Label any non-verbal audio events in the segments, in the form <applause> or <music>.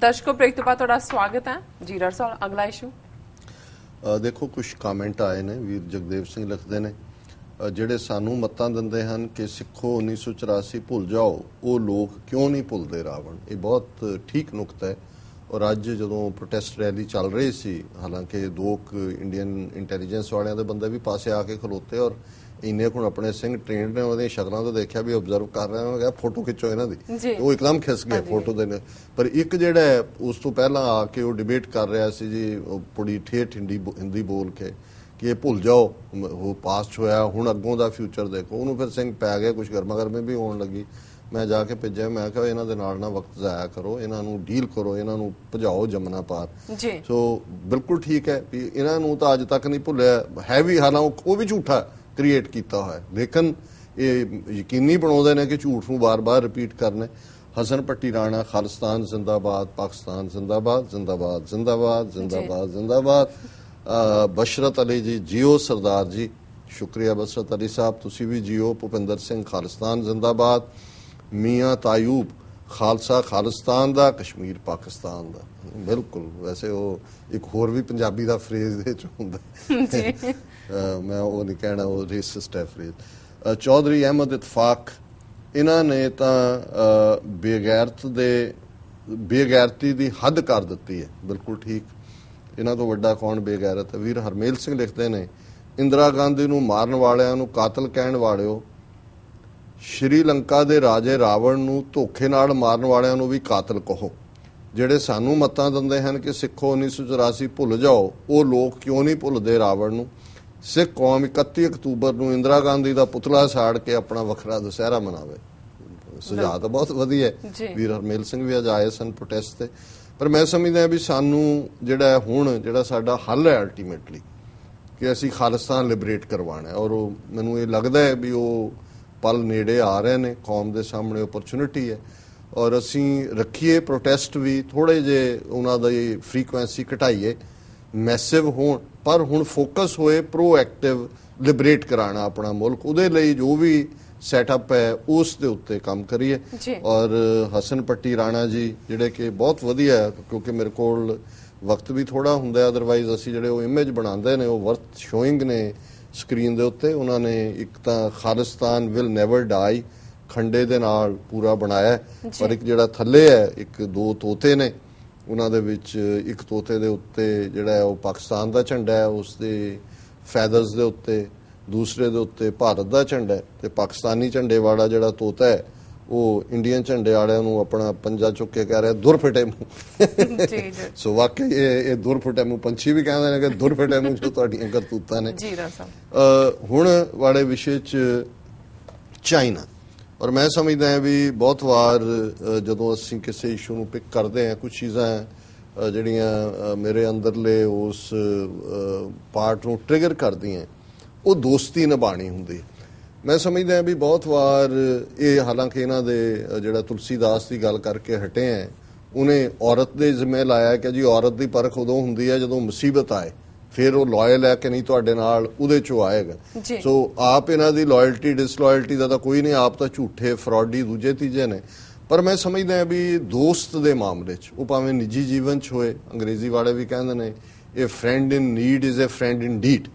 ਦਰਸ਼ਕੋ break ਤੋਂ ਬਾਅਦ ਤੁਹਾਡਾ ਸਵਾਗਤ ਹੈ ਜੀਰਾ ਸਰ ਅਗਲਾ ਇਸ਼ੂ ਦੇਖੋ ਕੁਝ ਕਮੈਂਟ ਆਏ ਨੇ ਵੀਰ ਜਗਦੇਵ ਸਿੰਘ ਲਿਖਦੇ ਨੇ ਜਿਹੜੇ ਸਾਨੂੰ ਮਤਾਂ ਦਿੰਦੇ ਹਨ ਕਿ ਸਿੱਖੋ 1984 ਭੁੱਲ ਜਾਓ ਉਹ ਲੋਕ ਕਿਉਂ ਨਹੀਂ ਭੁੱਲਦੇ ਰਾਵਣ ਇਹ ਬਹੁਤ ਠੀਕ ਨੁਕਤਾ ਹੈ ਔਰ ਅੱਜ ਜਦੋਂ ਪ੍ਰੋਟੈਸਟ ਰੈਲੀ ਚੱਲ ਰਹੀ ਸੀ ਹਾਲਾਂਕਿ ਦੋ ਇੰਡੀਅਨ ਇੰਟੈਲੀਜੈਂਸ ਵਾਲਿਆਂ ਦੇ ਬੰਦੇ ਵੀ ਪਾਸੇ ਆ ਕੇ ਖਲੋਤੇ ਔਰ ਇੰਨੇ ਕੋਣ ਆਪਣੇ ਸਿੰਘ ਟ੍ਰੇਨਡ ਨੇ ਉਹਦੀਆਂ ਸ਼ਕਲਾਂ ਤੋਂ ਦੇਖਿਆ ਵੀ ਆਬਜ਼ਰਵ ਕਰ ਰਹੇ ਹੋ ਗਿਆ ਫੋਟੋ ਖਿੱਚੋ ਇਹਨਾਂ ਦੀ। ਉਹ ਇੱਕਦਮ ਖਿਸ ਗਿਆ ਫੋਟੋ ਦੇ ਨੇ ਪਰ ਇੱਕ ਜਿਹੜਾ ਉਸ ਤੋਂ ਪਹਿਲਾਂ ਆ ਕੇ ਉਹ ਡਿਬੇਟ ਕਰ ਰਿਹਾ ਸੀ ਜੀ ਉਹ ਬੜੀ ਠੇਠ ਹਿੰਦੀ ਹਿੰਦੀ ਬੋਲ ਕੇ ਕਿ ਇਹ ਭੁੱਲ ਜਾਓ ਉਹ ਪਾਸਟ ਹੋਇਆ ਹੁਣ ਅੱਗੋਂ ਦਾ ਫਿਊਚਰ ਦੇਖੋ। ਉਹਨੂੰ ਫਿਰ ਸਿੰਘ ਪੈ ਗਿਆ ਕੁਝ ਗਰਮਾ ਗਰਮੀ ਵੀ ਹੋਣ ਲੱਗੀ। ਮੈਂ ਜਾ ਕੇ ਭੇਜਿਆ ਮੈਂ ਕਿਹਾ ਇਹਨਾਂ ਦੇ ਨਾਲ ਨਾ ਵਕਤ ਜ਼ਾਇਆ ਕਰੋ ਇਹਨਾਂ ਨੂੰ ਡੀਲ ਕਰੋ ਇਹਨਾਂ ਨੂੰ ਭਜਾਓ ਜਮਨਾ ਪਾਰ। ਜੀ। ਸੋ ਬਿਲਕੁਲ ਠੀਕ ਹੈ ਵੀ ਇਹਨਾਂ ਨੂੰ ਤਾਂ ਅੱਜ ਤੱਕ ਨਹੀਂ ਭੁੱਲਿਆ। ਹੈ ਵੀ ਹਾਲਾਂਕਿ ਉਹ ਵੀ ਝੂਠਾ। ਕ੍ਰੀਏਟ ਕੀਤਾ ਹੋਇਆ ਹੈ। ਲੇਕਿਨ ਇਹ ਯਕੀਨੀ ਬਣਾਉਂਦੇ ਨੇ ਕਿ ਝੂਠ ਨੂੰ ਬਾਰ-ਬਾਰ ਰਿਪੀਟ ਕਰਨਾ। ਹਸਨ ਪੱਟੀ ਰਾਣਾ ਖਾਲਿਸਤਾਨ ਜ਼ਿੰਦਾਬਾਦ ਪਾਕਿਸਤਾਨ ਜ਼ਿੰਦਾਬਾਦ ਜ਼ਿੰਦਾਬਾਦ ਜ਼ਿੰਦਾਬਾਦ ਜ਼ਿੰਦਾਬਾਦ ਜ਼ਿੰਦਾਬਾਦ। ਬਸ਼ਰਤ ਅਲੀ ਜੀ ਜੀਓ ਸਰਦਾਰ ਜੀ ਸ਼ੁਕਰੀਆ ਬਸ਼ਰਤ ਅਲੀ ਸਾਹਿਬ। ਤੁਸੀਂ ਵੀ ਜੀਓ ਭੁਪਿੰਦਰ ਸਿੰਘ ਖਾਲਿਸਤਾਨ ਜ਼ਿੰਦਾਬਾਦ ਮੀਆਂ ਤਾਯੂਬ ਖਾਲਸਾ ਖਾਲਿਸਤਾਨ ਦਾ ਕਸ਼ਮੀਰ ਪਾਕਿਸਤਾਨ ਦਾ। ਬਿਲਕੁਲ ਵੈਸੇ ਉਹ ਇੱਕ ਹੋਰ ਵੀ ਪੰਜਾਬੀ ਦਾ ਫਰੇਜ਼ ਦੇ ਚ ਹੁੰਦਾ ਜੀ। ਮੈਂ ਉਹ ਨਹੀਂ ਕਹਿਣਾ, ਉਹ ਰੇਸਿਸਟ ਹੈ ਫਰੇਜ਼ ਚੌਧਰੀ ਅਹਿਮਦ ਇਤਫਾਕ, ਇਹਨਾਂ ਨੇ ਤਾਂ ਬੇਗੈਰਤ ਦੇ, ਬੇਗੈਰਤੀ ਦੀ ਹੱਦ ਕਰ ਦਿੱਤੀ ਹੈ। ਬਿਲਕੁਲ ਠੀਕ। ਇਹਨਾਂ ਤੋਂ ਵੱਡਾ ਕੌਣ ਬੇਗੈਰਤ? ਹੈ ਵੀਰ ਹਰਮੇਲ ਸਿੰਘ ਲਿਖਦੇ ਨੇ, ਇੰਦਰਾ ਗਾਂਧੀ ਨੂੰ ਮਾਰਨ ਵਾਲਿਆਂ ਨੂੰ ਕਾਤਲ ਕਹਿਣ ਵਾਲਿਓ ਸ਼੍ਰੀਲੰਕਾ ਦੇ ਰਾਜੇ ਰਾਵਣ ਨੂੰ ਧੋਖੇ ਨਾਲ ਮਾਰਨ ਵਾਲਿਆਂ ਨੂੰ ਵੀ ਕਾਤਲ ਕਹੋ। ਜਿਹੜੇ ਸਾਨੂੰ ਮਤਾਂ ਦਿੰਦੇ ਹਨ ਕਿ ਸਿੱਖੋ 1984 ਭੁੱਲ ਜਾਓ, ਉਹ ਲੋਕ ਕਿਉਂ ਨਹੀਂ ਭੁੱਲਦੇ ਰਾਵਣ ਨੂੰ? ਸਿੱਖ ਕੌਮ 31 ਅਕਤੂਬਰ ਨੂੰ ਇੰਦਰਾ ਗਾਂਧੀ ਦਾ ਪੁਤਲਾ ਸਾੜ ਕੇ ਆਪਣਾ ਵੱਖਰਾ ਦੁਸਹਿਰਾ ਮਨਾਵੇ। ਸੁਝਾਅ ਤਾਂ ਬਹੁਤ ਵਧੀਆ ਹੈ। ਵੀਰ ਹਰਮੇਲ ਸਿੰਘ ਵੀ ਅੱਜ ਆਏ ਸਨ ਪ੍ਰੋਟੈਸਟ ਤੇ। ਪਰ ਮੈਂ ਸਮਝਦਾ ਵੀ ਸਾਨੂੰ ਜਿਹੜਾ ਹੁਣ ਜਿਹੜਾ ਸਾਡਾ ਹੱਲ ਹੈ ਅਲਟੀਮੇਟਲੀ ਕਿ ਅਸੀਂ ਖਾਲਿਸਤਾਨ ਲਿਬਰੇਟ ਕਰਵਾਉਣਾ ਹੈ। ਔਰ ਉਹ ਮੈਨੂੰ ਇਹ ਲੱਗਦਾ ਹੈ ਵੀ ਉਹ ਪਲ ਨੇੜੇ ਆ ਰਹੇ ਨੇ ਕੌਮ ਦੇ ਸਾਹਮਣੇ ਓਪਰਚੁਨਿਟੀ ਹੈ। ਔਰ ਅਸੀਂ ਰੱਖੀਏ ਪ੍ਰੋਟੈਸਟ ਵੀ ਥੋੜੇ ਜੇ ਉਹਨਾਂ ਦੀ ਫ੍ਰੀਕੁਐਂਸੀ ਘਟਾਈਏ। ਮੈਸਿਵ ਹੋਣ। ਪਰ ਹੁਣ ਫੋਕਸ ਹੋਏ ਪ੍ਰੋਐਕਟਿਵ ਲਿਬਰੇਟ ਕਰਾਣਾ ਆਪਣਾ ਮੁਲਕ। ਉਹਦੇ ਲਈ ਜੋ ਵੀ ਸੈਟਅਪ ਹੈ ਉਸ ਦੇ ਉੱਤੇ ਕੰਮ ਕਰੀਏ। ਔਰ ਹਸਨ ਪੱਟੀ ਰਾਣਾ ਜੀ ਜਿਹੜੇ ਕਿ ਬਹੁਤ ਵਧੀਆ ਹੈ, ਕਿਉਂਕਿ ਮੇਰੇ ਕੋਲ ਵਕਤ ਵੀ ਥੋੜਾ ਹੁੰਦਾ ਅਦਰਵਾਈਜ਼ ਅਸੀਂ ਜਿਹੜੇ ਉਹ ਇਮੇਜ ਬਣਾਉਂਦੇ ਨੇ ਉਹ ਵਰਥ ਸ਼ੋਇੰਗ ਨੇ ਸਕਰੀਨ ਦੇ ਉੱਤੇ। ਉਹਨਾਂ ਨੇ ਇੱਕ ਤਾਂ ਖਾਲਿਸਤਾਨ ਵਿਲ ਨੈਵਰ ਡਾਈ ਖੰਡੇ ਦੇ ਨਾਲ ਪੂਰਾ ਬਣਾਇਆ। ਹੈ। ਪਰ ਇੱਕ ਜਿਹੜਾ ਥੱਲੇ ਹੈ ਇੱਕ ਦੋ ਤੋਤੇ ਨੇ। ਉਹਨਾਂ ਦੇ ਵਿੱਚ ਇੱਕ ਤੋਤੇ ਦੇ ਉੱਤੇ ਜਿਹੜਾ ਹੈ ਉਹ ਪਾਕਿਸਤਾਨ ਦਾ ਝੰਡਾ ਹੈ ਉਸ ਦੇ ਫੈਦਰਸ ਦੇ ਉੱਤੇ ਦੂਸਰੇ ਦੇ ਉੱਤੇ ਭਾਰਤ ਦਾ ਝੰਡਾ ਹੈ ਤੇ ਪਾਕਿਸਤਾਨੀ ਝੰਡੇ ਵਾਲਾ ਜਿਹੜਾ ਤੋਤਾ ਹੈ ਉਹ ਇੰਡੀਅਨ ਝੰਡੇ ਵਾਲਿਆਂ ਨੂੰ ਆਪਣਾ ਪੰਜਾ ਚੁੱਕ ਕੇ ਕਹਿ ਰਿਹਾ ਦੁਰ ਫਿਟੇ ਮੂੰਹ। ਜੀ ਜੀ। <laughs> ਸੋ ਵਾਕਈ ਇਹ ਇਹ ਦੁਰ ਫਿਟੇ ਮੂੰਹ ਪੰਛੀ ਵੀ ਕਹਿੰਦੇ ਨੇ ਕਿ ਦੁਰ ਫਿਟੇ ਮੂੰਹ ਜੋ ਤੁਹਾਡੀਆਂ ਕਰਤੂਤਾਂ ਨੇ। ਸਰ ਅ, ਹੁਣ ਵਾਲੇ ਵਿਸ਼ੇ ਚ ਚਾਈਨਾ। ਔਰ ਮੈਂ ਸਮਝਦਾ ਹਾਂ ਵੀ ਬਹੁਤ ਵਾਰ ਜਦੋਂ ਅਸੀਂ ਕਿਸੇ ਇਸ਼ੂ ਨੂੰ ਪਿਕ ਕਰਦੇ ਹਾਂ ਕੁਝ ਚੀਜ਼ਾਂ ਜਿਹੜੀਆਂ ਮੇਰੇ ਅੰਦਰਲੇ ਉਸ ਪਾਰਟ ਨੂੰ ਟ੍ਰਿਗਰ ਕਰਦੀਆਂ ਉਹ ਦੋਸਤੀ ਨਿਭਾਣੀ ਹੁੰਦੀ ਮੈਂ ਸਮਝਦਾ ਹਾਂ ਵੀ ਬਹੁਤ ਵਾਰ ਇਹ ਹਾਲਾਂਕਿ ਇਹਨਾਂ ਦੇ ਅ, ਜਿਹੜਾ ਤੁਲਸੀਦਾਸ ਦੀ ਗੱਲ ਕਰਕੇ ਹਟੇ ਆ ਉਹਨੇ ਔਰਤ ਦੇ ਜ਼ਿੰਮੇ ਲਾਇਆ ਕਿ ਜੀ ਔਰਤ ਦੀ ਪਰਖ ਉਦੋਂ ਹੁੰਦੀ ਹੈ ਜਦੋਂ ਮੁਸੀਬਤ ਆਏ। ਫਿਰ ਉਹ ਲਾਇਲ ਹੈ ਕਿ ਨਹੀਂ ਤੁਹਾਡੇ ਨਾਲ ਉਹਦੇ ਚੋਂ ਆਏਗਾ। ਸੋ ਆਪ ਇਹਨਾਂ ਦੀ ਲਾਇਲਟੀ ਡਿਸਲਾਇਲਟੀ ਦਾ ਤਾਂ ਕੋਈ ਨਹੀਂ ਆਪ ਤਾਂ ਝੂਠੇ ਫਰਾਡੀ ਦੂਜੇ ਤੀਜੇ ਨੇ। ਪਰ ਮੈਂ ਸਮਝਦਾ ਹਾਂ ਵੀ ਦੋਸਤ ਦੇ ਮਾਮਲੇ 'ਚ ਉਹ ਭਾਵੇਂ ਨਿੱਜੀ ਜੀਵਨ 'ਚ ਹੋਏ ਅੰਗਰੇਜ਼ੀ ਵਾਲੇ ਵੀ ਕਹਿੰਦੇ ਨੇ ਇਹ friend in need is a friend in deed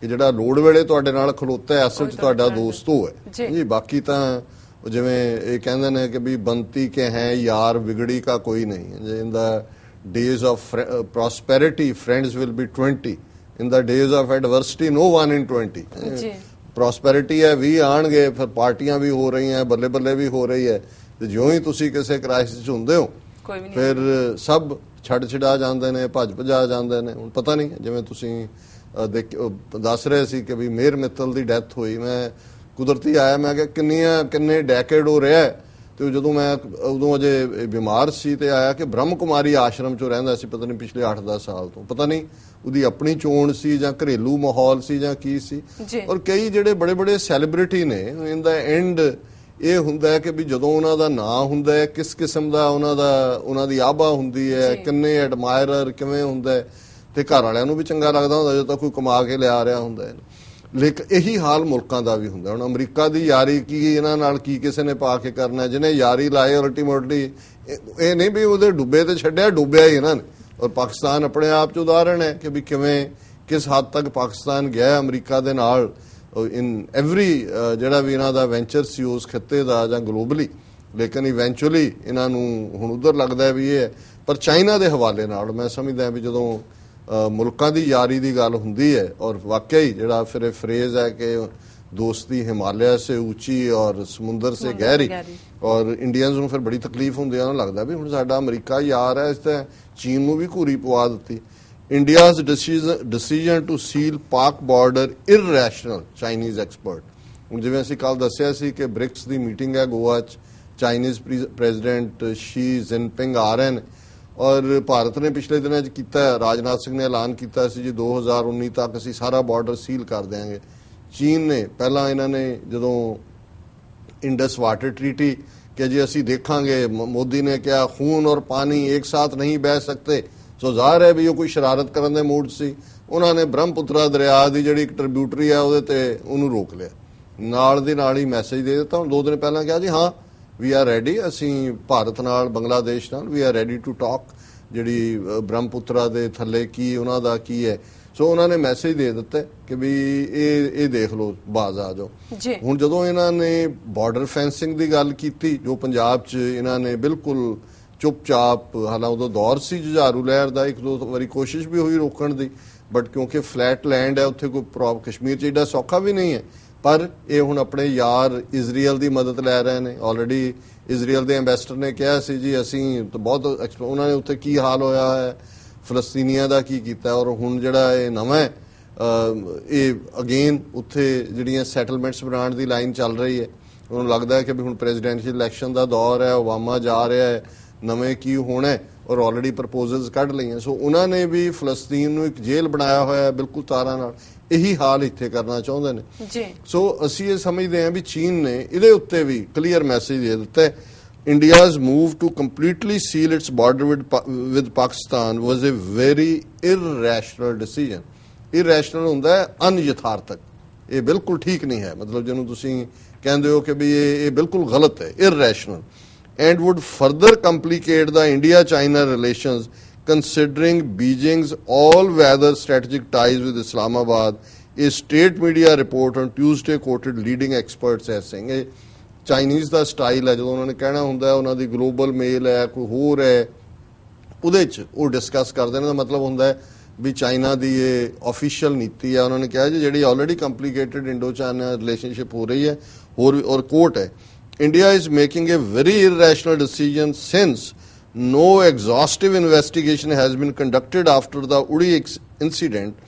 ਕਿ ਜਿਹੜਾ ਲੋੜ ਵੇਲੇ ਤੁਹਾਡੇ ਨਾਲ ਖਲੋਤਾ ਹੈ ਅਸਲ 'ਚ ਤੁਹਾਡਾ ਦੋਸਤ ਉਹ। ਹੈ। ਜੀ। ਬਾਕੀ ਤਾਂ ਜਿਵੇਂ ਇਹ ਕਹਿੰਦੇ ਨੇ ਕਿ ਵੀ ਬੰਤੀ ਕੇ ਹੈ ਯਾਰ ਵਿਗੜੀ ਕਾ ਕੋਈ ਨਹੀਂ। ਜੇ days of fr- uh, prosperity friends will be 20 in the days of adversity no one in 20 ਜੀ। ਪ੍ਰੋਸਪੈਰਿਟੀ ਹੈ ਵੀ ਆਣਗੇ ਫਿਰ ਪਾਰਟੀਆਂ ਵੀ ਹੋ ਰਹੀਆਂ ਬੱਲੇ ਬੱਲੇ ਵੀ ਹੋ ਰਹੀ ਹੈ ਤੇ ਜਿਉਂ ਹੀ ਤੁਸੀਂ ਕਿਸੇ ਕ੍ਰਾਈਸਿਸ 'ਚ ਹੁੰਦੇ ਹੋ ਫਿਰ ਸਭ ਛੱਡ ਛਡਾ ਜਾਂਦੇ ਨੇ ਭੱਜ ਭਜਾ ਜਾਂਦੇ ਨੇ। ਹੁਣ ਪਤਾ ਨਹੀਂ ਜਿਵੇਂ ਤੁਸੀਂ ਦੱਸ ਰਹੇ ਸੀ ਕਿ ਵੀ ਮੇਰ ਮਿੱਤਲ ਦੀ ਡੈਥ ਹੋਈ। ਮੈਂ ਕੁਦਰਤੀ ਆਇਆ ਮੈਂ ਕਿ ਕਿੰਨੀਆਂ ਕਿੰਨੇ ਡੈਕੇਡ ਹੋ ਰਿਹਾ ਹੈ। ਤੇ ਜਦੋਂ ਮੈਂ ਉਦੋਂ ਅਜੇ ਬਿਮਾਰ ਸੀ ਤੇ ਆਇਆ ਕਿ ਬ੍ਰਹਮ ਕੁਮਾਰੀ ਆਸ਼ਰਮ ਚੋਂ ਰਹਿੰਦਾ ਸੀ ਪਤਾ ਨਹੀਂ ਪਿਛਲੇ 8-10 ਸਾਲ ਤੋਂ ਪਤਾ ਨਹੀਂ ਉਹਦੀ ਆਪਣੀ ਚੋਣ ਸੀ ਜਾਂ ਘਰੇਲੂ ਮਾਹੌਲ ਸੀ ਜਾਂ ਕੀ ਸੀ। ਔਰ ਕਈ ਜਿਹੜੇ ਬੜੇ ਬੜੇ ਸੈਲੀਬ੍ਰਿਟੀ ਨੇ ਇਨ ਦਾ ਐਂਡ ਇਹ ਹੁੰਦਾ ਹੈ ਕਿ ਵੀ ਜਦੋਂ ਉਹਨਾਂ ਦਾ ਨਾਂ ਹੁੰਦਾ ਹੈ ਕਿਸ ਕਿਸਮ ਦਾ ਉਹਨਾਂ ਦਾ ਉਹਨਾਂ ਦੀ ਆਭਾ ਹੁੰਦੀ ਹੈ। ਕਿੰਨੇ ਐਡਮਾਇਰਰ ਕਿਵੇਂ ਹੁੰਦਾ ਹੈ ਤੇ ਘਰ ਵਾਲਿਆਂ ਨੂੰ ਵੀ ਚੰਗਾ ਲੱਗਦਾ ਹੁੰਦਾ ਜਦੋਂ ਤੱਕ ਕੋਈ ਕਮਾ ਕੇ ਲਿਆ ਰਿਹਾ ਹੁੰਦਾ ਹੈ ਲੇਕਿਨ ਇਹੀ ਹਾਲ ਮੁਲਕਾਂ ਦਾ ਵੀ ਹੁੰਦਾ। ਹੁਣ ਅਮਰੀਕਾ ਦੀ ਯਾਰੀ ਕੀ, ਇਹਨਾਂ ਨਾਲ ਕੀ ਕਿਸੇ ਨੇ ਪਾ ਕੇ ਕਰਨਾ? ਜਿਹਨੇ ਯਾਰੀ ਲਾਏ ਅਲਟੀਮੇਟਲੀ ਇਹ ਇਹ ਨਹੀਂ ਵੀ ਉਹਦੇ ਡੁੱਬੇ ਤੇ ਛੱਡਿਆ, ਡੁੱਬਿਆ ਹੀ ਇਹਨਾਂ ਨੇ। ਔਰ ਪਾਕਿਸਤਾਨ ਆਪਣੇ ਆਪ ਚ ਉਦਾਹਰਣ ਹੈ ਕਿ ਵੀ ਕਿਵੇਂ, ਕਿਸ ਹੱਦ ਤੱਕ ਪਾਕਿਸਤਾਨ ਗਿਆ ਅਮਰੀਕਾ ਦੇ ਨਾਲ ਇਨ ਐਵਰੀ ਜਿਹੜਾ ਵੀ ਇਹਨਾਂ ਦਾ ਵੈਂਚਰ ਸੀ ਉਸ ਖਿੱਤੇ ਦਾ ਜਾਂ ਗਲੋਬਲੀ ਲੇਕਿਨ ਇਵੈਂਚੁਅਲੀ ਇਹਨਾਂ ਨੂੰ ਹੁਣ ਉਧਰ ਲੱਗਦਾ ਵੀ ਇਹ ਹੈ। ਪਰ ਚਾਈਨਾ ਦੇ ਹਵਾਲੇ ਨਾਲ ਮੈਂ ਸਮਝਦਾ ਵੀ ਜਦੋਂ ਮੁਲਕਾਂ ਦੀ ਯਾਰੀ ਦੀ ਗੱਲ ਹੁੰਦੀ ਹੈ ਔਰ ਵਾਕਈ ਹੀ ਜਿਹੜਾ ਫਿਰ ਇਹ ਫਰੇਜ਼ ਹੈ ਕਿ ਦੋਸਤੀ ਹਿਮਾਲਿਆ ਸੇ ਉੱਚੀ ਔਰ ਸਮੁੰਦਰ ਸੇ ਗਹਿਰੀ। ਔਰ ਇੰਡੀਅਨਸ ਨੂੰ ਫਿਰ ਬੜੀ ਤਕਲੀਫ ਹੁੰਦੀ ਹੈ ਉਹਨਾਂ ਨੂੰ ਲੱਗਦਾ ਵੀ ਹੁਣ ਸਾਡਾ ਅਮਰੀਕਾ ਯਾਰ ਹੈ ਇਸ ਤੇ ਚੀਨ ਨੂੰ ਵੀ ਘੂਰੀ ਪਵਾ ਦਿੱਤੀ। ਇੰਡੀਆਜ਼ ਡਿਸੀਜਨ ਟੂ ਸੀਲ ਪਾਕ ਬਾਰਡਰ ਇਰਰੈਸ਼ਨਲ ਚਾਈਨੀਜ਼ ਐਕਸਪਰਟ ਹੁਣ ਜਿਵੇਂ ਅਸੀਂ ਕੱਲ ਦੱਸਿਆ ਸੀ ਕਿ ਬ੍ਰਿਕਸ ਦੀ ਮੀਟਿੰਗ ਹੈ ਗੋਆ 'ਚ ਚਾਈਨੀਜ਼ ਪ੍ਰੈਜ਼ੀਡੈਂਟ ਸ਼ੀ ਜਿਨਪਿੰਗ ਆ ਰਹੇ ਨੇ। ਔਰ ਭਾਰਤ ਨੇ ਪਿਛਲੇ ਦਿਨਾਂ 'ਚ ਕੀਤਾ ਰਾਜਨਾਥ ਸਿੰਘ ਨੇ ਐਲਾਨ ਕੀਤਾ ਸੀ ਜੀ 2019 ਤੱਕ ਅਸੀਂ ਸਾਰਾ ਬਾਰਡਰ ਸੀਲ ਕਰ ਦੇਵਾਂਗੇ ਚੀਨ ਨੇ ਪਹਿਲਾਂ ਇਹਨਾਂ ਨੇ ਜਦੋਂ ਇੰਡਸ ਵਾਟਰ ਟ੍ਰੀਟੀ ਕਿ ਜੀ ਅਸੀਂ ਦੇਖਾਂਗੇ ਮੋਦੀ ਨੇ ਕਿਹਾ, ਖੂਨ ਔਰ ਪਾਣੀ ਇੱਕ ਸਾਥ ਨਹੀਂ ਬਹਿ ਸਕਤੇ ਸੋ ਜ਼ਾਹਰ ਹੈ ਵੀ ਉਹ ਕੋਈ ਸ਼ਰਾਰਤ ਕਰਨ ਦੇ ਮੂਡ ਸੀ। ਉਹਨਾਂ ਨੇ ਬ੍ਰਹਮਪੁੱਤਰਾ ਦਰਿਆ ਦੀ ਜਿਹੜੀ ਇੱਕ ਟ੍ਰਿਬਿਊਟਰੀ ਆ ਉਹਦੇ ਤੇ ਉਹਨੂੰ ਰੋਕ ਲਿਆ। ਨਾਲ ਦੇ ਨਾਲ ਹੀ ਮੈਸੇਜ ਦੇ ਦਿੱਤਾ। ਹੁਣ ਦੋ ਦਿਨ ਪਹਿਲਾਂ ਕਿਹਾ ਜੀ, ਹਾਂ ਵੀ ਆਰ ਰੈਡੀ ਅਸੀਂ ਭਾਰਤ ਨਾਲ ਬੰਗਲਾਦੇਸ਼ ਨਾਲ we are ready to talk ਜਿਹੜੀ ਬ੍ਰਹਮਪੁੱਤਰਾ ਦੇ ਥੱਲੇ ਕੀ ਉਹਨਾਂ ਦਾ ਕੀ ਹੈ। ਸੋ ਉਹਨਾਂ ਨੇ ਮੈਸੇਜ ਦੇ ਦਿੱਤਾ ਕਿ ਵੀ ਇਹ ਇਹ ਦੇਖ ਲਓ ਬਾਜ਼ ਆ ਜਾਓ। ਹੁਣ ਜਦੋਂ ਇਹਨਾਂ ਨੇ ਬਾਰਡਰ ਫੈਂਸਿੰਗ ਦੀ ਗੱਲ ਕੀਤੀ ਜੋ ਪੰਜਾਬ 'ਚ ਇਹਨਾਂ ਨੇ ਬਿਲਕੁਲ ਚੁੱਪਚਾਪ ਹਾਲਾਂ ਉਦੋਂ ਦੌਰ ਸੀ ਜੁਝਾਰੂ ਲਹਿਰ ਦਾ ਇੱਕ ਦੋ ਵਾਰੀ ਕੋਸ਼ਿਸ਼ ਵੀ ਹੋਈ ਰੋਕਣ ਦੀ ਬਟ ਕਿਉਂਕਿ ਫਲੈਟ ਲੈਂਡ ਹੈ ਉੱਥੇ ਕੋਈ ਪ੍ਰੋਬ ਕਸ਼ਮੀਰ 'ਚ ਏਡਾ ਸੌਖਾ ਵੀ ਨਹੀਂ ਹੈ। ਪਰ ਇਹ ਹੁਣ ਆਪਣੇ ਯਾਰ ਇਜ਼ਰਾਈਲ ਦੀ ਮਦਦ ਲੈ ਰਹੇ ਨੇ। ਆਲਰੇਡੀ ਇਜ਼ਰਾਈਲ ਦੇ ਐਮਬੈਸਡਰ ਨੇ ਕਿਹਾ ਸੀ ਜੀ, ਅਸੀਂ ਤਾਂ ਬਹੁਤ ਐਕਸਪ- ਉਹਨਾਂ ਨੇ ਉੱਥੇ ਕੀ ਹਾਲ ਹੋਇਆ ਹੈ, ਫਲਸਤੀਨੀਆਂ ਦਾ ਕੀ ਕੀਤਾ ਔਰ ਹੁਣ ਜਿਹੜਾ ਇਹ ਨਵਾਂ ਇਹ ਅਗੇਨ ਉੱਥੇ ਜਿਹੜੀਆਂ ਸੈਟਲਮੈਂਟਸ ਬਣਾਉਣ ਦੀ ਲਾਈਨ ਚੱਲ ਰਹੀ ਹੈ। ਉਹਨੂੰ ਲੱਗਦਾ ਹੈ ਕਿ ਵੀ ਹੁਣ ਪ੍ਰੈਜ਼ੀਡੈਂਸ਼ੀਅਲ ਇਲੈਕਸ਼ਨ ਦਾ ਦੌਰ ਹੈ, ਓਬਾਮਾ ਜਾ ਰਿਹਾ ਹੈ, ਨਵੇਂ ਕੀ ਹੋਣਾ ਔਰ ਆਲਰੇਡੀ ਪ੍ਰਪੋਜ਼ਲਸ ਕੱਢ ਲਈਆਂ। ਸੋ ਉਹਨਾਂ ਨੇ ਵੀ ਫਲਸਤੀਨ ਨੂੰ ਇੱਕ ਜੇਲ੍ਹ ਬਣਾਇਆ ਹੋਇਆ ਹੈ ਬਿਲਕੁਲ ਤਾਰਾਂ ਨਾਲ। ਇਹੀ ਹਾਲ ਇੱਥੇ ਕਰਨਾ ਚਾਹੁੰਦੇ ਨੇ। ਜੀ। ਸੋ ਅਸੀਂ ਇਹ ਸਮਝਦੇ ਹਾਂ ਵੀ ਚੀਨ ਨੇ ਇਹਦੇ ਉੱਤੇ ਵੀ ਕਲੀਅਰ ਮੈਸੇਜ ਦੇ ਦਿੱਤਾ ਹੈ। To completely seal its border with, Pa- with Pakistan was a very irrational decision. Irrational ਹੁੰਦਾ ਹੈ ਅਨਯਥਾਰਥਕ ਇਹ ਬਿਲਕੁਲ ਠੀਕ ਨਹੀਂ ਹੈ। ਮਤਲਬ ਜਿਹਨੂੰ ਤੁਸੀਂ ਕਹਿੰਦੇ ਹੋ ਕਿ ਵੀ ਇਹ ਇਹ ਬਿਲਕੁਲ ਗਲਤ ਹੈ। Irrational and would further complicate the India China relations considering Beijing's all weather strategic ties with Islamabad. A state media report on Tuesday quoted leading experts as saying ਇਹ ਚਾਈਨੀਜ਼ ਦਾ ਸਟਾਈਲ ਹੈ ਜਦੋਂ ਉਹਨਾਂ ਨੇ ਕਹਿਣਾ ਹੁੰਦਾ ਹੈ ਉਹਨਾਂ ਦੀ ਗਲੋਬਲ ਮੇਲ ਹੈ ਕੋਈ ਹੋਰ ਹੈ ਉਹਦੇ ਚ ਉਹ ਡਿਸਕਸ ਕਰਦੇ ਨੇ ਦਾ ਮਤਲਬ ਹੁੰਦਾ ਹੈ ਵੀ ਚਾਈਨਾ ਦੀ ਇਹ ਅਫੀਸ਼ੀਅਲ ਨੀਤੀ ਹੈ ਉਹਨਾਂ ਨੇ ਕਿਹਾ ਜੀ ਜਿਹੜੀ already complicated Indo China relationship ਹੋ ਰਹੀ ਹੈ ਹੋਰ ਔਰ ਕੋਰਟ ਹੈ India is making a very irrational decision since no exhaustive investigation has been conducted after the Uri incident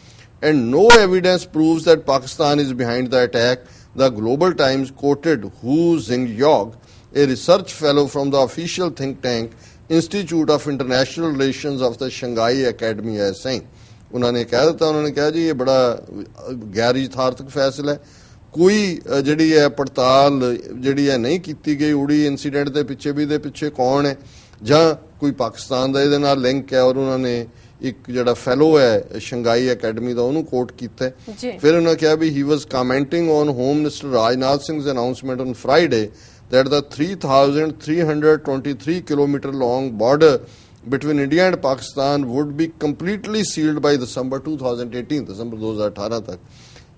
and no evidence proves that Pakistan is behind the attack, the Global Times quoted Hu Xingyog, a research fellow from the official think tank Institute of International Relations of the Shanghai Academy as saying. उन्होंने कह दिया उन्होंने कहा जी ये बड़ा गैर यथार्थक फैसला है ਕੋਈ ਜਿਹੜੀ ਹੈ ਪੜਤਾਲ ਜਿਹੜੀ ਹੈ ਨਹੀਂ ਕੀਤੀ ਗਈ ਉੜੀ ਇਨਸੀਡੈਂਟ ਦੇ ਪਿੱਛੇ ਵੀ ਦੇ ਪਿੱਛੇ ਕੌਣ ਹੈ ਜਾਂ ਕੋਈ ਪਾਕਿਸਤਾਨ ਦਾ ਇਹਦੇ ਨਾਲ ਲਿੰਕ ਹੈ ਔਰ ਉਹਨਾਂ ਨੇ ਇੱਕ ਜਿਹੜਾ ਫੈਲੋ ਹੈ ਸ਼ੰਘਾਈ ਅਕੈਡਮੀ ਦਾ ਉਹਨੂੰ ਕੋਟ ਕੀਤਾ। ਫਿਰ ਉਹਨਾਂ ਕਿਹਾ ਵੀ he was commenting on home minister Rajnath Singh's announcement on Friday that the 3,323 kilometer long border between India and Pakistan would be completely sealed by December 2018, December 2018 तक.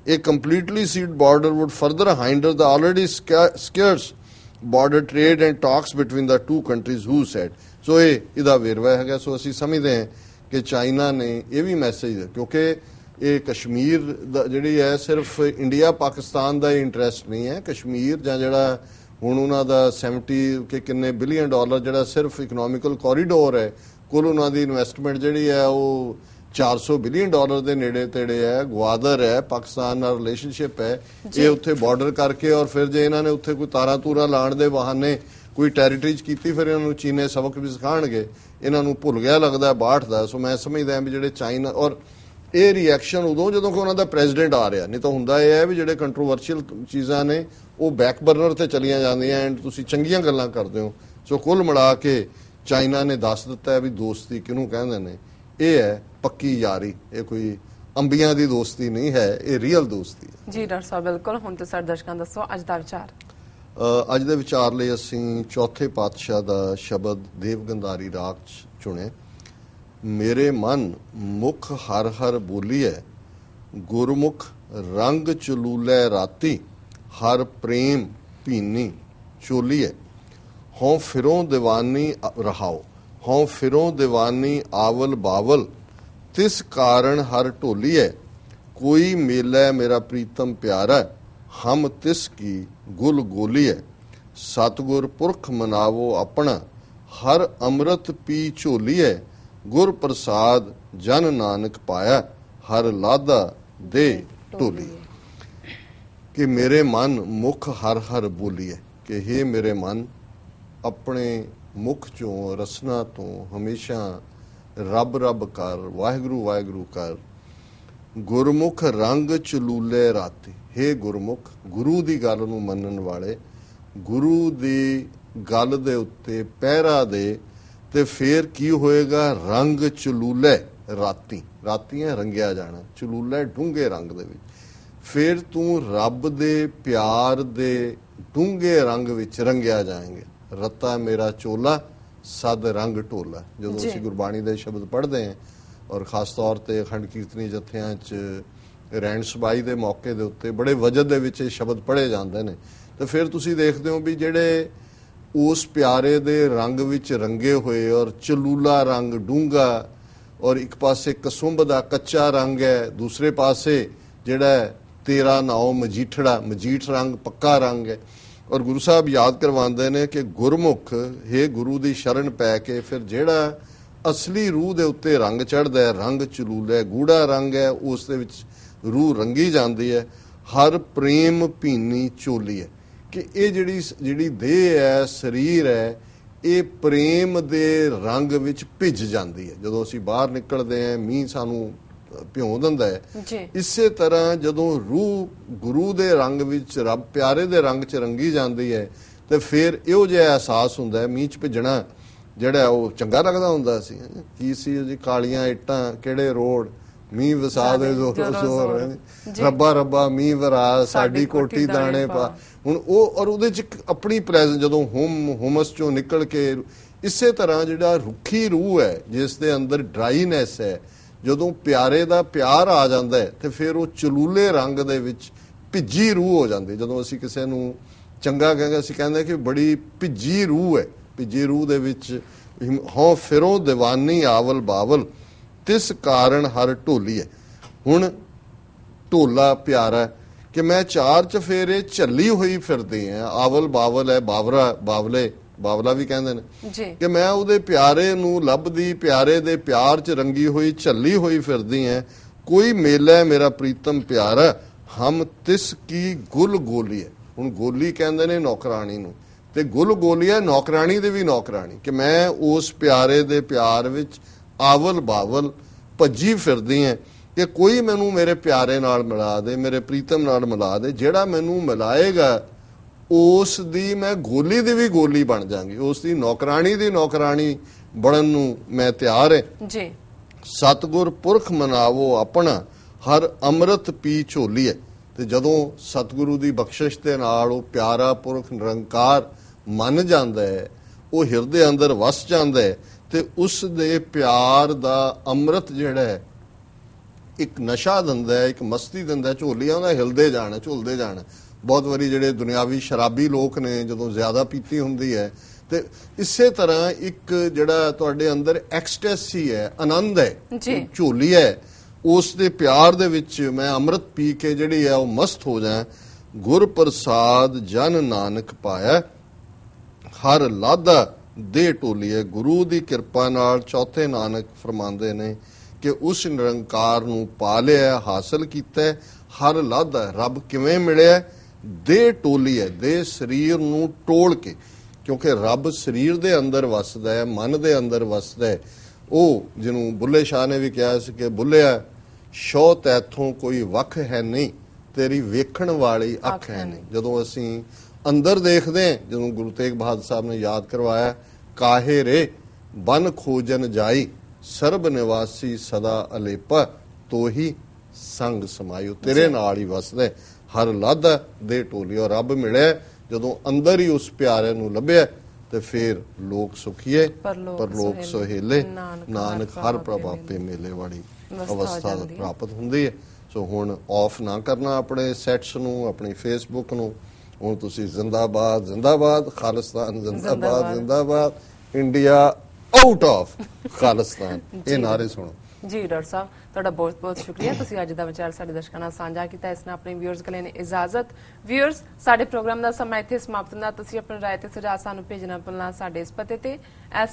A completely sealed border would further hinder the already sca- scarce border trade and talks between the two countries, who said. ਸੋ ਇਹ ਇਹਦਾ ਵੇਰਵਾ ਹੈਗਾ ਸੋ ਅਸੀਂ ਸਮਝਦੇ ਹਾਂ ਕਿ China ਨੇ ਇਹ ਵੀ ਮੈਸੇਜ ਕਿਉਂਕਿ ਇਹ ਕਸ਼ਮੀਰ ਦਾ ਜਿਹੜੀ ਹੈ ਸਿਰਫ ਇੰਡੀਆ ਪਾਕਿਸਤਾਨ ਦਾ ਇੰਟਰਸਟ ਨਹੀਂ ਹੈ ਕਸ਼ਮੀਰ ਜਾਂ ਜਿਹੜਾ ਹੁਣ ਉਹਨਾਂ ਦਾ 70 ਕਿ ਕਿੰਨੇ ਬਿਲੀਅਨ ਡਾਲਰ ਜਿਹੜਾ ਸਿਰਫ ਇਕਨੋਮਿਕਲ ਕੋਰੀਡੋਰ ਹੈ ਕੁੱਲ ਉਹਨਾਂ ਦੀ ਇਨਵੈਸਟਮੈਂਟ ਜਿਹੜੀ ਹੈ ਉਹ 400 ਬਿਲੀਅਨ ਡਾਲਰ ਦੇ ਨੇੜੇ ਤੇੜੇ ਹੈ ਗਵਾਦਰ ਹੈ ਪਾਕਿਸਤਾਨ ਨਾਲ ਰਿਲੇਸ਼ਨਸ਼ਿਪ ਹੈ। ਇਹ ਉੱਥੇ ਬਾਰਡਰ ਕਰਕੇ ਔਰ ਫਿਰ ਜੇ ਇਹਨਾਂ ਨੇ ਉੱਥੇ ਕੋਈ ਤਾਰਾਂ ਤੂਰਾ ਲਾਣ ਦੇ ਬਹਾਨੇ ਕੋਈ ਟੈਰੀਟਰੀ 'ਚ ਕੀਤੀ ਫਿਰ ਇਹਨਾਂ ਨੂੰ ਚੀਨੇ ਸਬਕ ਵੀ ਸਿਖਾਣਗੇ ਇਹਨਾਂ ਨੂੰ ਭੁੱਲ ਗਿਆ ਲੱਗਦਾ ਬਾਠ ਦਾ। ਸੋ ਮੈਂ ਸਮਝਦਾ ਹਾਂ ਵੀ ਜਿਹੜੇ ਚਾਈਨਾ ਔਰ ਇਹ ਰਿਐਕਸ਼ਨ ਉਦੋਂ ਜਦੋਂ ਕਿ ਉਹਨਾਂ ਦਾ ਪ੍ਰੈਜ਼ੀਡੈਂਟ ਆ ਰਿਹਾ। ਨਹੀਂ ਤਾਂ ਹੁੰਦਾ ਇਹ ਹੈ ਵੀ ਜਿਹੜੇ ਕੰਟਰੋਵਰਸ਼ੀਅਲ ਚੀਜ਼ਾਂ ਨੇ ਉਹ ਬੈਕ ਬਰਨਰ ਤੇ ਚਲੀਆਂ ਜਾਂਦੀਆਂ ਐਂਡ ਤੁਸੀਂ ਚੰਗੀਆਂ ਗੱਲਾਂ ਕਰਦੇ ਹੋ। ਸੋ ਕੁੱਲ ਮਿਲਾ ਕੇ ਚਾਈਨਾ ਨੇ ਦੱਸ ਦਿੱਤਾ ਹੈ ਵੀ ਦੋਸਤੀ ਕਿਹਨੂੰ ਕਹਿੰਦੇ ਨੇ। ਇਹ ਹੈ ਪੱਕੀ ਯਾਰੀ। ਇਹ ਕੋਈ ਅੰਬੀਆਂ ਦੀ ਦੋਸਤੀ ਨਹੀਂ ਹੈ ਇਹ ਰੀਅਲ ਦੋਸਤੀ ਹੈ। ਜੀ ਡਾਕਟਰ ਸਾਹਿਬ ਬਿਲਕੁਲ। ਹੁਣ ਤੇ ਸਾਡੇ ਦਰਸ਼ਕਾਂ ਦੱਸੋ ਅੱਜ ਦਾ ਵਿਚਾਰ? ਅੱਜ ਦੇ ਵਿਚਾਰ ਲਈ ਅਸੀਂ ਚੌਥੇ ਪਾਤਸ਼ਾਹ ਦਾ ਸ਼ਬਦ ਦੇਵ ਗੰਧਾਰੀ ਰਾਗ ਚ ਚੁਣਿਆ। ਮੇਰੇ ਮਨ ਮੁਖ ਹਰ ਹਰ ਬੋਲੀਐ ਗੁਰਮੁਖ ਰੰਗ ਚਲੂਲੇ ਰਾਤੀ ਹਰ ਪ੍ਰੇਮ ਭੀਨੀ ਚੋਲੀਐ। ਹਉ ਫਿਰੋਂ ਅ- ਰਹਾਓ। ਹਉ ਫਿਰੋਂ ਦੀਵਾਨੀ ਆਵਲ ਬਾਵਲ, ਤਿਸ ਕਾਰਨ ਹਰ ਢੋਲੀ ਹੈ ਕੋਈ ਮੇਲਾ ਮੇਰਾ ਪ੍ਰੀਤਮ ਪਿਆਰਾ, ਹਮ ਤਿਸ ਕੀ ਗੁਲ ਗੋਲੀ ਹੈ ਸਤਗੁਰ ਪੁਰਖ ਮਨਾਵੋ ਆਪਣਾ, ਹਰ ਅੰਮ੍ਰਿਤ ਪੀ ਝੋਲੀ ਹੈ ਗੁਰ ਪ੍ਰਸਾਦ ਜਨ ਨਾਨਕ ਪਾਇਆ, ਹਰ ਲਾਦਾ ਦੇ ਢੋਲੀ ਕਿ ਮੇਰੇ ਮਨ ਮੁਖ ਹਰ ਹਰ ਬੋਲੀਏ ਕਿ हे ਮੇਰੇ ਮਨ ਆਪਣੇ ਮੁਖ ਚੋਂ, ਰਸਨਾ ਤੋਂ ਹਮੇਸ਼ਾ ਰੱਬ ਰੱਬ ਕਰ, ਵਾਹਿਗੁਰੂ ਵਾਹਿਗੁਰੂ ਕਰ। ਗੁਰਮੁਖ ਰੰਗ ਚਲੂਲੇ ਰਾਤੀ। हे ਗੁਰਮੁਖ, ਗੁਰੂ ਦੀ ਗੱਲ ਨੂੰ ਮੰਨਣ ਵਾਲੇ, ਗੁਰੂ ਦੀ ਗੱਲ ਦੇ ਉੱਤੇ ਪਹਿਰਾ ਦੇ ਤੇ ਫੇਰ ਕੀ ਹੋਏਗਾ? ਰੰਗ ਚਲੂਲੇ ਰਾਤੀ। ਰਾਤੀਆਂ ਰੰਗਿਆ ਜਾਣਾ, ਚਲੂਲੇ ਡੂੰਘੇ ਰੰਗ ਦੇ ਵਿੱਚ। ਫਿਰ ਤੂੰ ਰੱਬ ਦੇ ਪਿਆਰ ਦੇ ਡੂੰਘੇ ਰੰਗ ਵਿੱਚ ਰੰਗਿਆ ਜਾਏਂਗੇ। ਰਤਾ ਮੇਰਾ ਚੋਲਾ ਸਦ ਰੰਗ ਢੋਲਾ ਜਦੋਂ। ਅਸੀਂ ਗੁਰਬਾਣੀ ਦੇ ਸ਼ਬਦ ਪੜ੍ਹਦੇ ਹਾਂ ਔਰ ਖਾਸ ਤੌਰ ਤੇ ਅਖੰਡ ਕੀਰਤਨੀ ਜਥਿਆਂ 'ਚ ਰਹਿਣ ਸਬਾਈ ਦੇ ਮੌਕੇ ਦੇ ਉੱਤੇ ਬੜੇ ਵਜਦ ਦੇ ਵਿੱਚ ਇਹ ਸ਼ਬਦ ਪੜ੍ਹੇ ਜਾਂਦੇ ਨੇ ਤੇ ਫਿਰ ਤੁਸੀਂ ਦੇਖਦੇ ਹੋ ਵੀ ਜਿਹੜੇ ਉਸ ਪਿਆਰੇ ਦੇ ਰੰਗ ਵਿੱਚ ਰੰਗੇ ਹੋਏ ਔਰ ਚਲੂਲਾ ਰੰਗ ਡੂੰਗਾ ਔਰ ਇੱਕ ਪਾਸੇ ਕਸੁੰਭ ਦਾ ਕੱਚਾ ਰੰਗ ਹੈ ਦੂਸਰੇ ਪਾਸੇ ਜਿਹੜਾ ਤੇਰਾ ਨਾਉ ਮਜੀਠੜਾ ਮਜੀਠ ਰੰਗ ਪੱਕਾ ਰੰਗ ਹੈ ਔਰ ਗੁਰੂ ਸਾਹਿਬ ਯਾਦ ਕਰਵਾਉਂਦੇ ਨੇ ਕਿ ਗੁਰਮੁਖ, ਹੈ ਗੁਰੂ ਦੀ ਸ਼ਰਨ ਪੈ ਕੇ ਫਿਰ ਜਿਹੜਾ ਅਸਲੀ ਰੂਹ ਦੇ ਉੱਤੇ ਰੰਗ ਚੜਦਾ ਹੈ, ਰੰਗ ਚਲੂਲਾ ਹੈ ਗੂੜਾ ਰੰਗ ਹੈ, ਉਸ ਦੇ ਵਿੱਚ ਰੂਹ ਰੰਗੀ ਜਾਂਦੀ ਹੈ। ਹਰ ਪ੍ਰੇਮ ਭੀਨੀ ਚੋਲੀ ਹੈ। ਕਿ ਇਹ ਜਿਹੜੀ ਜਿਹੜੀ ਦੇਹ ਹੈ, ਸਰੀਰ ਹੈ, ਇਹ ਪ੍ਰੇਮ ਦੇ ਰੰਗ ਵਿੱਚ ਭਿੱਜ ਜਾਂਦੀ ਹੈ। ਜਦੋਂ ਅਸੀਂ ਬਾਹਰ ਨਿਕਲਦੇ ਹਾਂ, ਮੀਂਹ ਸਾਨੂੰ ਭਿਉਂ ਦਿੰਦਾ ਹੈ। ਇਸੇ ਤਰ੍ਹਾਂ ਜਦੋਂ ਰੂਹ ਗੁਰੂ ਦੇ ਰੰਗ ਵਿੱਚ ਰੱਬ ਪਿਆਰੇ ਦੇ ਰੰਗ 'ਚ ਰੰਗੀ ਜਾਂਦੀ ਹੈ ਤੇ ਫਿਰ ਇਹੋ ਜਿਹਾ ਅਹਿਸਾਸ ਹੁੰਦਾ ਹੈ ਮੀਂਹ 'ਚ ਭਿੱਜਣਾ ਜਿਹੜਾ ਉਹ ਚੰਗਾ ਲੱਗਦਾ ਹੁੰਦਾ ਸੀ। ਕੀ ਸੀ ਜੀ ਕਾਲੀਆਂ ਇੱਟਾਂ ਕਿਹੜੇ ਰੋਡ ਮੀਂਹ ਵਸਾ ਦੇ ਜ਼ੋਰ ਜ਼ੋਰੋ। ਰੱਬਾ ਰੱਬਾ ਮੀਂਹ ਵਰਾ ਸਾਡੀ ਕੋਠੀ ਦਾਣੇ ਪਾ। ਹੁਣ ਉਹ ਔਰ ਉਹਦੇ ਚ ਆਪਣੀ ਪ੍ਰੈਜ਼ੈਂਸ ਜਦੋਂ ਹੁਮ ਹੁਮਸ ਚੋਂ ਨਿਕਲ ਕੇ ਇਸੇ ਤਰ੍ਹਾਂ ਜਿਹੜਾ ਰੁੱਖੀ ਰੂਹ ਹੈ ਜਿਸ ਦੇ ਅੰਦਰ ਡਰਾਈਨੈਸ ਹੈ ਜਦੋਂ ਪਿਆਰੇ ਦਾ ਪਿਆਰ ਆ ਜਾਂਦਾ ਹੈ, ਤੇ ਫਿਰ ਉਹ ਚਲੂਲੇ ਰੰਗ ਦੇ ਵਿੱਚ ਭਿੱਜੀ ਰੂਹ ਹੋ ਜਾਂਦੀ ਜਦੋਂ ਅਸੀਂ ਕਿਸੇ ਨੂੰ ਚੰਗਾ ਕਹਿੰਦੇ, ਅਸੀਂ ਕਹਿੰਦੇ ਕਿ ਬੜੀ ਭਿੱਜੀ ਰੂਹ ਹੈ। ਭਿੱਜੀ ਰੂਹ ਦੇ ਵਿੱਚ ਹਉ ਫਿਰੋਂ ਦੀਵਾਨੀ ਆਵਲ ਬਾਵਲ, ਤਿਸ ਕਾਰਨ ਹਰ ਢੋਲੀ ਹੈ। ਹੁਣ ਢੋਲਾ ਪਿਆਰਾ ਕਿ ਮੈਂ ਚਾਰ ਚਫੇਰੇ ਝੱਲੀ ਹੋਈ ਫਿਰਦੀ ਆ ਆਵਲ ਬਾਵਲ ਹੈ, ਬਾਵਰਾ, ਬਾਵਲੇ ਬਾਵਲਾ ਵੀ ਕਹਿੰਦੇ ਨੇ। ਕਿ ਮੈਂ ਉਹਦੇ ਪਿਆਰੇ ਨੂੰ ਲੱਭਦੀ ਪਿਆਰੇ ਦੇ ਪਿਆਰ 'ਚ ਰੰਗੀ ਹੋਈ ਝੱਲੀ ਹੋਈ ਫਿਰਦੀ ਐ। ਕੋਈ ਮੇਲਾ ਹੈ ਮੇਰਾ ਪ੍ਰੀਤਮ ਪਿਆਰਾ ਹਮ ਤਿਸ ਕੀ ਗੁਲ ਗੋਲੀ ਹੈ। ਹੁਣ ਗੋਲੀ ਕਹਿੰਦੇ ਨੇ ਨੌਕਰਾਣੀ ਨੂੰ। ਤੇ ਗੁਲ ਗੋਲੀ ਹੈ ਨੌਕਰਾਣੀ ਦੇ ਵੀ ਨੌਕਰਾਣੀ। ਕਿ ਮੈਂ ਉਸ ਪਿਆਰੇ ਦੇ ਪਿਆਰ ਵਿੱਚ ਆਵਲ ਬਾਵਲ ਭੱਜੀ ਫਿਰਦੀ ਐ। ਕਿ ਕੋਈ ਮੈਨੂੰ ਮੇਰੇ ਪਿਆਰੇ ਨਾਲ ਮਿਲਾ ਦੇ ਮੇਰੇ ਪ੍ਰੀਤਮ ਨਾਲ ਮਿਲਾ ਦੇ। ਜਿਹੜਾ ਮੈਨੂੰ ਮਿਲਾਏਗਾ ਉਸ ਦੀ ਮੈਂ ਗੋਲੀ ਦੀ ਵੀ ਗੋਲੀ ਬਣ ਜਾਾਂਗੀ। ਉਸ ਦੀ ਨੌਕਰਾਨੀ ਦੀ ਨੌਕਰਾਨੀ ਬਣਨ ਨੂੰ ਮੈਂ ਤਿਆਰ ਹਾਂ ਜੀ। ਸਤਗੁਰ ਪੁਰਖ ਮਨਾਵੋ ਆਪਣਾ ਹਰ ਅੰਮ੍ਰਿਤ ਪੀ ਝੋਲੀਏ ਤੇ ਜਦੋਂ ਸਤਗੁਰੂ ਦੀ ਬਖਸ਼ਿਸ਼ ਦੇ ਨਾਲ ਉਹ ਪਿਆਰਾ ਪੁਰਖ ਨਿਰੰਕਾਰ ਮੰਨ ਜਾਂਦਾ ਹੈ ਉਹ ਹਿਰਦੇ ਅੰਦਰ ਵਸ ਜਾਂਦਾ ਹੈ ਤੇ ਉਸ ਦੇ ਪਿਆਰ ਦਾ ਅੰਮ੍ਰਿਤ ਜਿਹੜਾ ਹੈ ਇੱਕ ਨਸ਼ਾ ਦਿੰਦਾ ਹੈ ਇੱਕ ਮਸਤੀ ਦਿੰਦਾ ਝੋਲੀਆਂ ਉਹਦਾ ਹਿਲਦੇ ਜਾਣਾ ਝੁਲਦੇ ਜਾਣਾ। ਬਹੁਤ ਵਾਰੀ ਜਿਹੜੇ ਦੁਨਿਆਵੀ ਸ਼ਰਾਬੀ ਲੋਕ ਨੇ ਜਦੋਂ ਜ਼ਿਆਦਾ ਪੀਤੀ ਹੁੰਦੀ ਹੈ ਤੇ ਇਸੇ ਤਰ੍ਹਾਂ ਇੱਕ ਜਿਹੜਾ ਤੁਹਾਡੇ ਅੰਦਰ ਐਕਸਟੈਸੀ ਹੈ ਆਨੰਦ ਹੈ। ਝੋਲੀ ਹੈ ਉਸ ਦੇ ਪਿਆਰ ਦੇ ਵਿੱਚ ਮੈਂ ਅੰਮ੍ਰਿਤ ਪੀ ਕੇ ਜਿਹੜੀ ਹੈ ਉਹ ਮਸਤ ਹੋ ਜਾ ਗੁਰ ਪ੍ਰਸਾਦ ਜਨ ਨਾਨਕ ਪਾਇਆ ਹਰ ਲਾਦਾ ਦੇ ਟੋਲੀਏ ਗੁਰੂ ਦੀ ਕਿਰਪਾ ਨਾਲ ਚੌਥੇ ਨਾਨਕ ਫਰਮਾਉਂਦੇ ਨੇ ਕਿ ਉਸ ਨਿਰੰਕਾਰ ਨੂੰ ਪਾ ਲਿਆ ਹਾਸਲ ਕੀਤਾ ਹੈ। ਹਰ ਲਾਦਾ ਰੱਬ ਕਿਵੇਂ ਮਿਲਿਆ ਦੇ ਟੋਲੀ ਹੈ ਦੇ ਸਰੀਰ ਨੂੰ ਟੋਲ ਕੇ ਕਿਉਂਕਿ ਰੱਬ ਸਰੀਰ ਦੇ ਅੰਦਰ ਵਸਦਾ ਹੈ ਮਨ ਦੇ ਅੰਦਰ ਵਸਦਾ ਹੈ। ਉਹ ਜਿਹਨੂੰ ਬੁੱਲੇ ਸ਼ਾਹ ਨੇ ਵੀ ਕਿਹਾ ਸੀ ਕਿ ਬੁੱਲਿਆ ਸ਼ੋ ਤੈਥੋਂ ਕੋਈ ਵੱਖ ਹੈ ਨਹੀਂ ਤੇਰੀ ਵੇਖਣ ਵਾਲੀ ਅੱਖ ਹੈ ਨਹੀਂ। ਜਦੋਂ ਅਸੀਂ ਅੰਦਰ ਦੇਖਦੇ ਹਾਂ ਜਦੋਂ ਗੁਰੂ ਤੇਗ ਬਹਾਦਰ ਸਾਹਿਬ ਨੇ ਯਾਦ ਕਰਵਾਇਆ ਕਾਹੇ ਰੇ ਬਨ ਖੋਜਨ ਜਾਈ ਸਰਬ ਨਿਵਾਸੀ ਸਦਾ ਅਲੇਪਾ ਤੋਹੀ ਸੰਗ ਸਮਾਇਓ ਤੇਰੇ ਨਾਲ ਹੀ ਵਸਦਾ। ਹਰ ਲਾਦਾ ਦੇ ਟੋਲੀ ਔਰ ਰੱਬ ਮਿਲਿਆ ਜਦੋਂ ਅੰਦਰ ਹੀ ਉਸ ਪਿਆਰੇ ਨੂੰ ਲੱਭਿਆ ਤੇ ਫਿਰ ਲੋਕ ਸੁਖੀਏ ਪਰਲੋਕ ਪਰਲੋਕ ਸੁਹੇਲੇ, ਨਾਨਕ ਹਰ ਪ੍ਰਭਾਪੇ ਪ੍ਰਭਾਪੇ ਮੇਲੇ ਵਾਲੀ ਅਵਸਥਾ। ਪ੍ਰਾਪਤ ਹੁੰਦੀ ਹੈ। ਸੋ ਹੁਣ ਆਫ ਨਾ ਕਰਨਾ ਆਪਣੇ ਸੈਟਸ ਨੂੰ ਆਪਣੀ ਫੇਸਬੁੱਕ ਨੂੰ। ਹੁਣ ਤੁਸੀਂ ਜ਼ਿੰਦਾਬਾਦ ਜ਼ਿੰਦਾਬਾਦ ਖਾਲਿਸਤਾਨ ਜ਼ਿੰਦਾਬਾਦ ਜ਼ਿੰਦਾਬਾਦ। ਜ਼ਿੰਦਾਬਾਦ ਇੰਡੀਆ ਆਊਟ ਆਫ ਖਾਲਿਸਤਾਨ। ਇਹ ਨਾਰੇ ਸੁਣੋ। ਜੀ ਡਾਕਟਰ ਸਾਹਿਬ ਤੁਹਾਡਾ ਬਹੁਤ ਬਹੁਤ ਸ਼ੁਕਰੀਆ। ਤੁਸੀਂ ਅੱਜ ਦਾ ਵਿਚਾਰ ਸਾਡੇ ਦਰਸ਼ਕਾਂ ਨਾਲ ਸਾਂਝਾ ਕੀਤਾ। ਇਸ ਨਾਲ ਆਪਣੇ ਵਿਊਅਰਸ ਕੋਲ ਨੇ ਇਜਾਜ਼ਤ। ਵਿਊਅਰਸ ਸਾਡੇ ਪ੍ਰੋਗਰਾਮ ਦਾ ਸਮਾਂ ਇੱਥੇ ਸਮਾਪਤ ਹੁੰਦਾ। ਤੁਸੀਂ ਆਪਣੀ ਰਾਏ ਤੇ ਸੁਝਾਅ ਸਾਨੂੰ ਭੇਜਣਾ ਭੁੱਲਣਾ ਸਾਡੇ ਇਸ ਪਤੇ ਤੇ।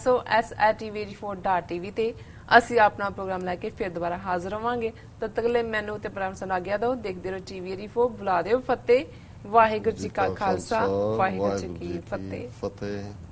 Sos@tv4.tv ਤੇ ਅਸੀਂ ਆਪਣਾ ਪ੍ਰੋਗਰਾਮ ਲੈ ਕੇ ਫਿਰ ਦੁਬਾਰਾ ਹਾਜ਼ਰ ਹੋਵਾਂਗੇ। ਤਦ ਤੱਕ ਲਈ ਮੈਨੂੰ ਤੇ ਪ੍ਰੋਗਰਾਮ ਸੁਣਾ ਗਿਆ ਦਿਓ। ਦੇਖਦੇ ਰਹੋ ਟੀਵੀ 4 ਬੁਲਾ ਦਿਓ ਫਤਿਹ। ਵਾਹਿਗੁਰੂ ਜੀ ਕਾ ਖਾਲਸਾ। ਵਾਹਿਗੁਰੂ ਜੀ ਕੀ ਫਤਿਹ। ਫਤਿਹ।